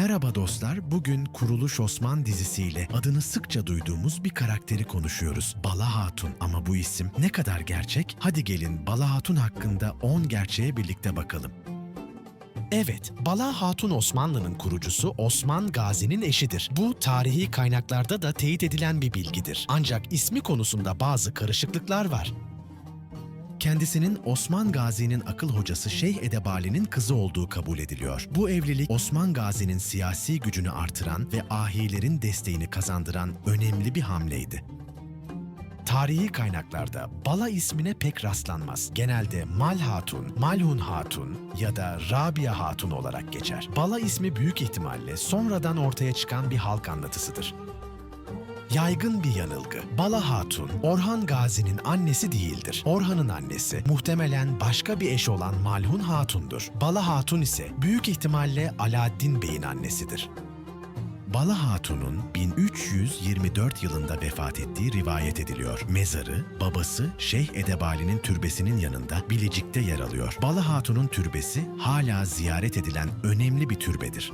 Merhaba dostlar, bugün Kuruluş Osman dizisiyle adını sıkça duyduğumuz bir karakteri konuşuyoruz. Bala Hatun ama bu isim ne kadar gerçek? Hadi gelin Bala Hatun hakkında 10 gerçeğe birlikte bakalım. Evet, Bala Hatun Osmanlı'nın kurucusu Osman Gazi'nin eşidir. Bu tarihi kaynaklarda da teyit edilen bir bilgidir. Ancak ismi konusunda bazı karışıklıklar var. Kendisinin Osman Gazi'nin akıl hocası Şeyh Edebali'nin kızı olduğu kabul ediliyor. Bu evlilik Osman Gazi'nin siyasi gücünü artıran ve ahilerin desteğini kazandıran önemli bir hamleydi. Tarihi kaynaklarda Bala ismine pek rastlanmaz. Genelde Mal Hatun, Malhun Hatun ya da Rabia Hatun olarak geçer. Bala ismi büyük ihtimalle sonradan ortaya çıkan bir halk anlatısıdır. Yaygın bir yanılgı. Bala Hatun, Orhan Gazi'nin annesi değildir. Orhan'ın annesi muhtemelen başka bir eş olan Malhun Hatun'dur. Bala Hatun ise büyük ihtimalle Alaaddin Bey'in annesidir. Bala Hatun'un 1324 yılında vefat ettiği rivayet ediliyor. Mezarı, babası Şeyh Edebali'nin türbesinin yanında Bilecik'te yer alıyor. Bala Hatun'un türbesi hala ziyaret edilen önemli bir türbedir.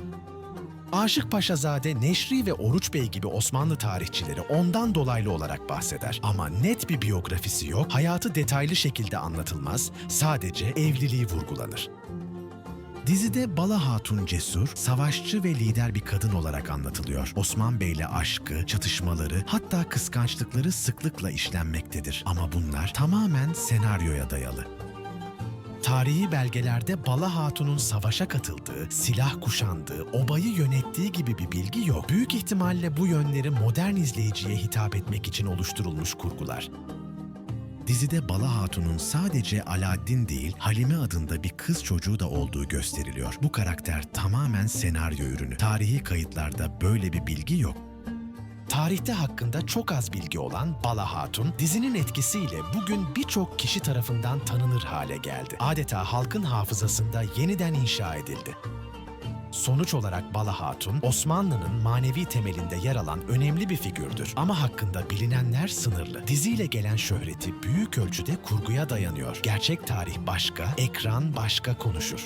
Aşık Paşazade, Neşri ve Oruç Bey gibi Osmanlı tarihçileri ondan dolaylı olarak bahseder. Ama net bir biyografisi yok, hayatı detaylı şekilde anlatılmaz, sadece evliliği vurgulanır. Dizide Bala Hatun cesur, savaşçı ve lider bir kadın olarak anlatılıyor. Osman Bey'le aşkı, çatışmaları, hatta kıskançlıkları sıklıkla işlenmektedir. Ama bunlar tamamen senaryoya dayalı. Tarihi belgelerde Bala Hatun'un savaşa katıldığı, silah kuşandığı, obayı yönettiği gibi bir bilgi yok. Büyük ihtimalle bu yönleri modern izleyiciye hitap etmek için oluşturulmuş kurgular. Dizide Bala Hatun'un sadece Alaaddin değil, Halime adında bir kız çocuğu da olduğu gösteriliyor. Bu karakter tamamen senaryo ürünü. Tarihi kayıtlarda böyle bir bilgi yok. Tarihte hakkında çok az bilgi olan Bala Hatun, dizinin etkisiyle bugün birçok kişi tarafından tanınır hale geldi. Adeta halkın hafızasında yeniden inşa edildi. Sonuç olarak Bala Hatun, Osmanlı'nın manevi temelinde yer alan önemli bir figürdür. Ama hakkında bilinenler sınırlı. Diziyle gelen şöhreti büyük ölçüde kurguya dayanıyor. Gerçek tarih başka, ekran başka konuşur.